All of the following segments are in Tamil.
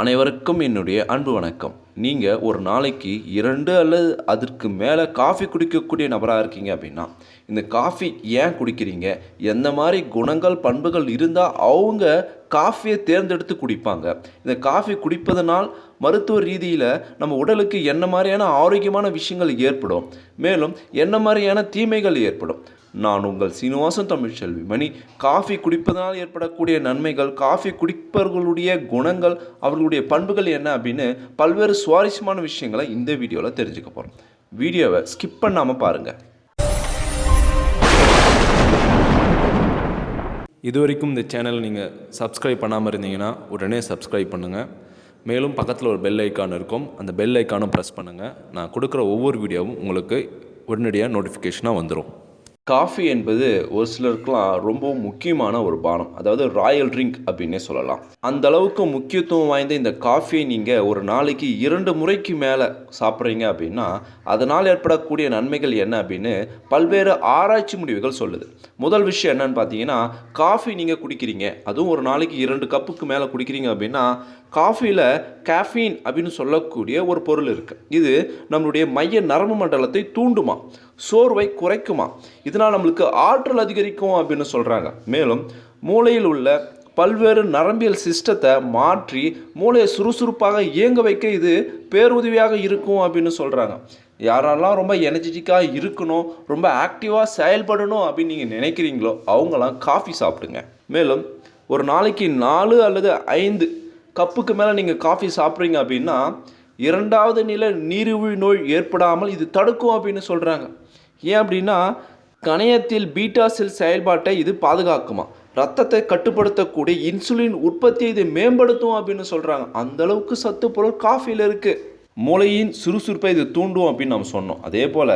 அனைவருக்கும் என்னுடைய அன்பு வணக்கம். நீங்கள் ஒரு நாளைக்கு இரண்டு அல்லது அதற்கு மேலே காஃபி குடிக்கக்கூடிய நபராக இருக்கீங்க அப்படின்னா இந்த காஃபி ஏன் குடிக்கிறீங்க? எந்த மாதிரி குணங்கள் பண்புகள் இருந்தால் அவங்க காஃபியை தேர்ந்தெடுத்து குடிப்பாங்க. இந்த காஃபி குடிப்பதனால் மருத்துவ ரீதியில் நம்ம உடலுக்கு என்ன மாதிரியான ஆரோக்கியமான விஷயங்கள் ஏற்படும்? மேலும் என்ன மாதிரியான தீமைகள் ஏற்படும்? நான் உங்கள் சீனிவாசன் தமிழ்ச்செல்வி மணி காஃபி குடிப்பதனால் ஏற்படக்கூடிய நன்மைகள் காஃபி குடிப்பவர்களுடைய குணங்கள் அவர்களுடைய பண்புகள் என்ன அப்படின்னு பல்வேறு சுவாரஸ்யமான விஷயங்களை இந்த வீடியோவில் தெரிஞ்சுக்க போகிறோம் வீடியோவை ஸ்கிப் பண்ணாமல் பாருங்கள் இது வரைக்கும் இந்த சேனல் நீங்கள் சப்ஸ்கிரைப் பண்ணாமல் இருந்தீங்கன்னா உடனே சப்ஸ்கிரைப் பண்ணுங்கள் மேலும் பக்கத்தில் ஒரு பெல் ஐக்கான் இருக்கும். அந்த பெல் ஐக்கானும் ப்ரெஸ் பண்ணுங்கள் நான் கொடுக்குற ஒவ்வொரு வீடியோவும் உங்களுக்கு உடனடியாக நோட்டிஃபிகேஷனாக வந்துடும் காஃபி என்பது ஒரு சிலருக்குலாம் ரொம்ப முக்கியமான ஒரு பானம். அதாவது ராயல் ட்ரிங்க் அப்படின்னே சொல்லலாம். அந்த அளவுக்கு முக்கியத்துவம் வாய்ந்த இந்த காஃபியை நீங்கள் ஒரு நாளைக்கு இரண்டு முறைக்கு மேலே சாப்பிட்றீங்க அப்படின்னா அதனால் ஏற்படக்கூடிய நன்மைகள் என்ன அப்படின்னு பல்வேறு ஆராய்ச்சி முடிவுகள் சொல்லுது. முதல் விஷயம் என்னன்னு பார்த்தீங்கன்னா காஃபி நீங்கள் குடிக்கிறீங்க. அதுவும் ஒரு நாளைக்கு இரண்டு கப்புக்கு மேலே குடிக்கிறீங்க அப்படின்னா காஃபியில் கேஃபீன் அப்படின்னு சொல்லக்கூடிய ஒரு பொருள் இருக்குது இது நம்மளுடைய மைய நரம்பு மண்டலத்தை தூண்டுமா? சோர்வை குறைக்குமா? இதனால் நம்மளுக்கு ஆற்றல் அதிகரிக்கும் அப்படின்னு சொல்கிறாங்க மேலும் மூளையில் உள்ள பல்வேறு நரம்பியல் சிஸ்டத்தை மாற்றி மூளையை சுறுசுறுப்பாக இயங்க வைக்க இது பேருதவியாக இருக்கும் அப்படின்னு சொல்கிறாங்க யாரெல்லாம் ரொம்ப எனர்ஜெட்டிக்காக இருக்கணும் ரொம்ப ஆக்டிவாக செயல்படணும் அப்படின்னு நீங்கள் நினைக்கிறீங்களோ அவங்களாம் காஃபி சாப்பிடுங்க. மேலும் ஒரு நாளைக்கு நாலு அல்லது ஐந்து கப்புக்கு மேலே நீங்கள் காஃபி சாப்பிட்றீங்க அப்படின்னா இரண்டாவது நிலை நீரிழிவு நோய் ஏற்படாமல் இது தடுக்கும் அப்படின்னு சொல்கிறாங்க ஏன் அப்படின்னா கணையத்தில் பீட்டா செல் செயல்பாட்டை இது பாதுகாக்குமா? ரத்தத்தை கட்டுப்படுத்தக்கூடிய இன்சுலின் உற்பத்தியை இது மேம்படுத்தும் அப்படின்னு சொல்கிறாங்க அந்த அளவுக்கு சத்து பொருள் காஃபியில் இருக்குது மூளையின் சுறுசுறுப்பை இது தூண்டும் அப்படின்னு நம்ம சொன்னோம். அதே போல்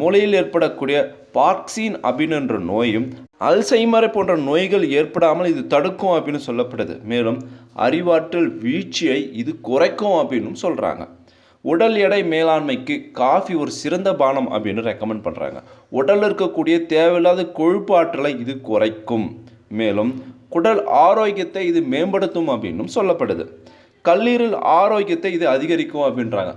மூளையில் ஏற்படக்கூடிய பார்க்சின் அப்படின்ற நோயும் அல்சைமரை போன்ற நோய்கள் ஏற்படாமல் இது தடுக்கும் அப்படின்னு சொல்லப்படுது. மேலும் அறிவாற்றல் வீழ்ச்சியை இது குறைக்கும் அப்படின்னு சொல்கிறாங்க உடல் எடை மேலாண்மைக்கு காஃபி ஒரு சிறந்த பானம் அப்படின்னு ரெக்கமெண்ட் பண்ணுறாங்க உடலில் இருக்கக்கூடிய தேவையில்லாத கொழுப்பு ஆற்றலை இது குறைக்கும். மேலும் குடல் ஆரோக்கியத்தை இது மேம்படுத்தும் அப்படின்னும் சொல்லப்படுது. கல்லீரல் ஆரோக்கியத்தை இது அதிகரிக்கும் அப்படின்றாங்க.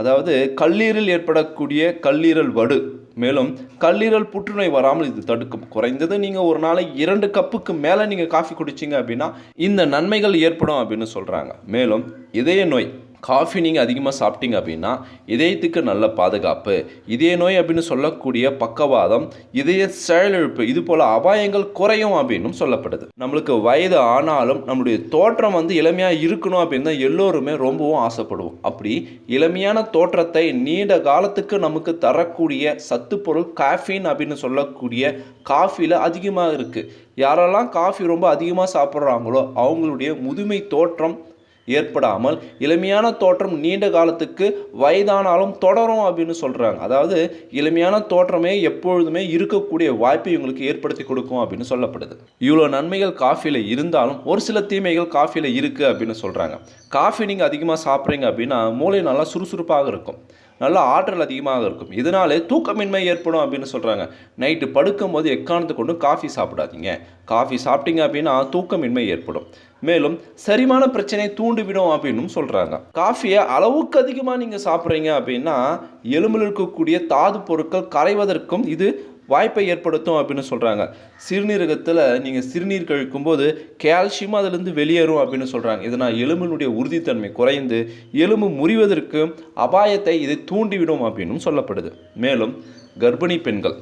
அதாவது கல்லீரல் ஏற்படக்கூடிய கல்லீரல் வடு மேலும் கல்லீரல் புற்றுநோய் வராமல் இது தடுக்கும். குறைந்தது நீங்கள் ஒரு நாளை இரண்டு கப்புக்கு மேலே நீங்கள் காஃபி குடிச்சிங்க அப்படின்னா இந்த நன்மைகள் ஏற்படும் அப்படின்னு சொல்கிறாங்க மேலும் இதய நோய் காஃபி நீங்கள் அதிகமாக சாப்பிட்டீங்க அப்படின்னா இதயத்துக்கு நல்ல பாதுகாப்பு இதய நோய் அப்படின்னு சொல்லக்கூடிய பக்கவாதம் இதய செயலிழப்பு இது போல் அபாயங்கள் குறையும் அப்படின்னும் சொல்லப்படுது. நம்மளுக்கு வயது ஆனாலும் நம்மளுடைய தோற்றம் வந்து இளமையாக இருக்கணும் அப்படின்னு தான் எல்லோருமே ரொம்பவும் ஆசைப்படுவோம். அப்படி இளமையான தோற்றத்தை நீண்ட காலத்துக்கு நமக்கு தரக்கூடிய சத்து பொருள் காஃபின் அப்படின்னு சொல்லக்கூடிய காஃபியில் அதிகமாக இருக்குது யாரெல்லாம் காஃபி ரொம்ப அதிகமாக சாப்பிட்றாங்களோ அவங்களுடைய முதுமை தோற்றம் ஏற்படாமல் இளமையான தோற்றம் நீண்ட காலத்துக்கு வயதானாலும் தொடரும் அப்படின்னு சொல்கிறாங்க அதாவது இளமையான தோற்றமே எப்பொழுதுமே இருக்கக்கூடிய வாய்ப்பை இவங்களுக்கு ஏற்படுத்தி கொடுக்கும் அப்படின்னு சொல்லப்படுது. இவ்வளோ நன்மைகள் காஃபியில் இருந்தாலும் ஒரு சில தீமைகள் காஃபியில் இருக்குது அப்படின்னு சொல்கிறாங்க காஃபி நீங்கள் அதிகமாக சாப்பிட்றீங்க அப்படின்னா மூளை நல்லா சுறுசுறுப்பாக இருக்கும். நல்ல ஆற்றல் அதிகமாக இருக்கும். இதனாலே தூக்கமின்மை ஏற்படும் அப்படின்னு சொல்கிறாங்க நைட்டு படுக்கும் போது எக்காரணத்தை கொண்டு காஃபி சாப்பிடாதீங்க. காஃபி சாப்பிட்டீங்க அப்படின்னா தூக்கமின்மை ஏற்படும். மேலும் சரிமான பிரச்சனை தூண்டிவிடும் அப்படின்னும் சொல்கிறாங்க காஃபியை அளவுக்கு அதிகமாக நீங்கள் சாப்பிட்றீங்க அப்படின்னா எலும்பில் இருக்கக்கூடிய தாது பொருட்கள் கரைவதற்கும் இது வாய்ப்பை ஏற்படுத்தும் அப்படின்னு சொல்கிறாங்க சிறுநீரகத்தில் நீங்கள் சிறுநீர் கழிக்கும்போது கால்சியம் அதிலிருந்து வெளியேறும் அப்படின்னு சொல்கிறாங்க இதனால் எலும்பினுடைய உறுதித்தன்மை குறைந்து எலும்பு முறிவதற்கு அபாயத்தை இதை தூண்டிவிடும் அப்படின்னும் சொல்லப்படுது. மேலும் கர்ப்பிணி பெண்கள்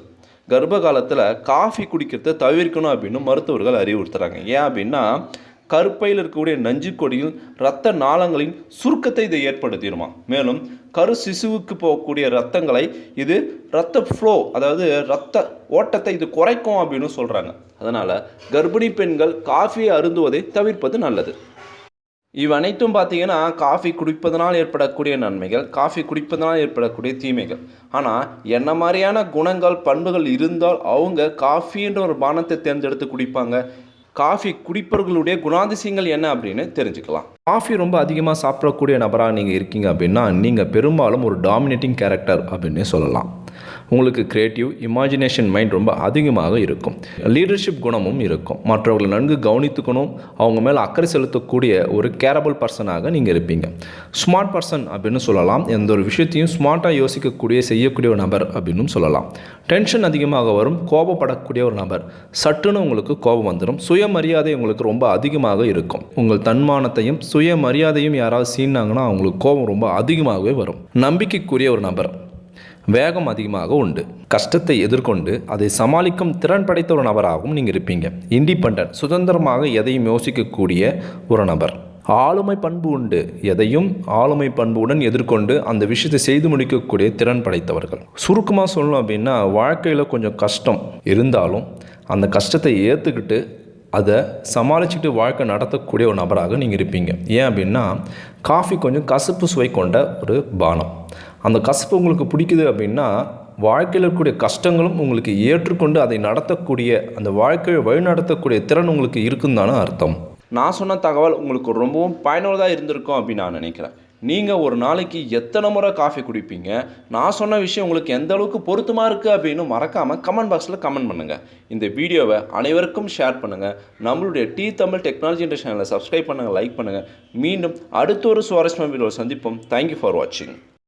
கர்ப்ப காலத்தில் காஃபி குடிக்கிறத தவிர்க்கணும் அப்படின்னு மருத்துவர்கள் அறிவுறுத்துகிறாங்க ஏன் அப்படின்னா கருப்பையில் இருக்கக்கூடிய நஞ்சு கொடியில் இரத்த நாளங்களின் சுருக்கத்தை இதை ஏற்படுத்திடுமா. மேலும் கரு சிசுவுக்கு போகக்கூடிய ரத்தங்களை இது ரத்த ஃப்ளோ அதாவது ரத்த ஓட்டத்தை இது குறைக்கும் அப்படின்னு சொல்கிறாங்க அதனால் கர்ப்பிணி பெண்கள் காஃபியை அருந்துவதை தவிர்ப்பது நல்லது. இவனைத்தும் பார்த்தீங்கன்னா காஃபி குடிப்பதனால் ஏற்படக்கூடிய நன்மைகள் காஃபி குடிப்பதனால் ஏற்படக்கூடிய தீமைகள். ஆனால் என்ன மாதிரியான குணங்கள் பண்புகள் இருந்தால் அவங்க காஃபின்ற ஒரு பானத்தை தேர்ந்தெடுத்து குடிப்பாங்க. காஃபி குடிப்பவர்களுடைய குணாதிசயங்கள் என்ன அப்படின்னு தெரிஞ்சுக்கலாம். காஃபி ரொம்ப அதிகமாக சாப்பிடக்கூடிய நபராக நீங்கள் இருக்கீங்க அப்படின்னா நீங்கள் பெரும்பாலும் ஒரு டாமினேட்டிங் கேரக்டர் அப்படின்னே சொல்லலாம். உங்களுக்கு க்ரியேட்டிவ் இமேஜினேஷன் மைண்ட் ரொம்ப அதிகமாக இருக்கும். லீடர்ஷிப் குணமும் இருக்கும். மற்றவர்களை நன்கு கவனித்துக்கணும். அவங்க மேலே அக்கறை செலுத்தக்கூடிய ஒரு கேரபிள் பர்சனாக நீங்கள் இருப்பீங்க. ஸ்மார்ட் பர்சன் அப்படின்னு சொல்லலாம். எந்த ஒரு விஷயத்தையும் ஸ்மார்ட்டாக யோசிக்கக்கூடிய செய்யக்கூடிய ஒரு நபர் அப்படின்னு சொல்லலாம். டென்ஷன் அதிகமாக வரும். கோபப்படக்கூடிய ஒரு நபர். சட்டுன்னு உங்களுக்கு கோபம் வந்துடும் சுயமரியாதை உங்களுக்கு ரொம்ப அதிகமாக இருக்கும். உங்கள் தன்மானத்தையும் சுயமரியாதையும் யாராவது சீனாங்கன்னா அவங்களுக்கு கோபம் ரொம்ப அதிகமாகவே வரும். நம்பிக்கைக்குரிய ஒரு நபர். வேகம் அதிகமாக உண்டு. கஷ்டத்தை எதிர்கொண்டு அதை சமாளிக்கும் திறன் படைத்த ஒரு நபராகவும் நீங்கள் இருப்பீங்க. இண்டிபெண்ட் சுதந்திரமாக எதையும் யோசிக்கக்கூடிய ஒரு நபர். ஆளுமை பண்பு உண்டு. எதையும் ஆளுமை பண்புடன் எதிர்கொண்டு அந்த விஷயத்தை செய்து முடிக்கக்கூடிய திறன் படைத்தவர்கள். சுருக்கமாக சொல்லணும் அப்படின்னா வாழ்க்கையில் கொஞ்சம் கஷ்டம் இருந்தாலும் அந்த கஷ்டத்தை ஏற்றுக்கிட்டு அதை சமாளிச்சுட்டு வாழ்க்கை நடத்தக்கூடிய ஒரு நபராக நீங்கள் இருப்பீங்க. ஏன் அப்படின்னா காஃபி கொஞ்சம் கசப்பு சுவை கொண்ட ஒரு பானம். அந்த கசப்பு உங்களுக்கு பிடிக்குது அப்படின்னா வாழ்க்கையில் இருக்கக்கூடிய கஷ்டங்களும் உங்களுக்கு ஏற்றுக்கொண்டு அதை நடத்தக்கூடிய அந்த வாழ்க்கையை வழிநடத்தக்கூடிய திறன் உங்களுக்கு இருக்குன்னு தானே அர்த்தம். நான் சொன்ன தகவல் உங்களுக்கு ரொம்பவும் பயனுள்ளதாக இருந்திருக்கும் அப்படின்னு நான் நினைக்கிறேன். நீங்கள் ஒரு நாளைக்கு எத்தனை முறை காஃபி குடிப்பீங்க? நான் சொன்ன விஷயம் உங்களுக்கு எந்த அளவுக்கு பொருத்தமாக இருக்குது அப்படின்னு மறக்காமல் கமெண்ட் பாக்ஸில் கமெண்ட் பண்ணுங்கள் இந்த வீடியோவை அனைவருக்கும் ஷேர் பண்ணுங்கள் நம்மளுடைய டி தமிழ் டெக்னாலஜி என்ற சேனலை சப்ஸ்கிரைப் பண்ணுங்கள் லைக் பண்ணுங்கள் மீண்டும் அடுத்த ஒரு சுவாரஸ்யமான வீடியோவில் சந்திப்போம். தேங்க்யூ ஃபார் வாட்சிங்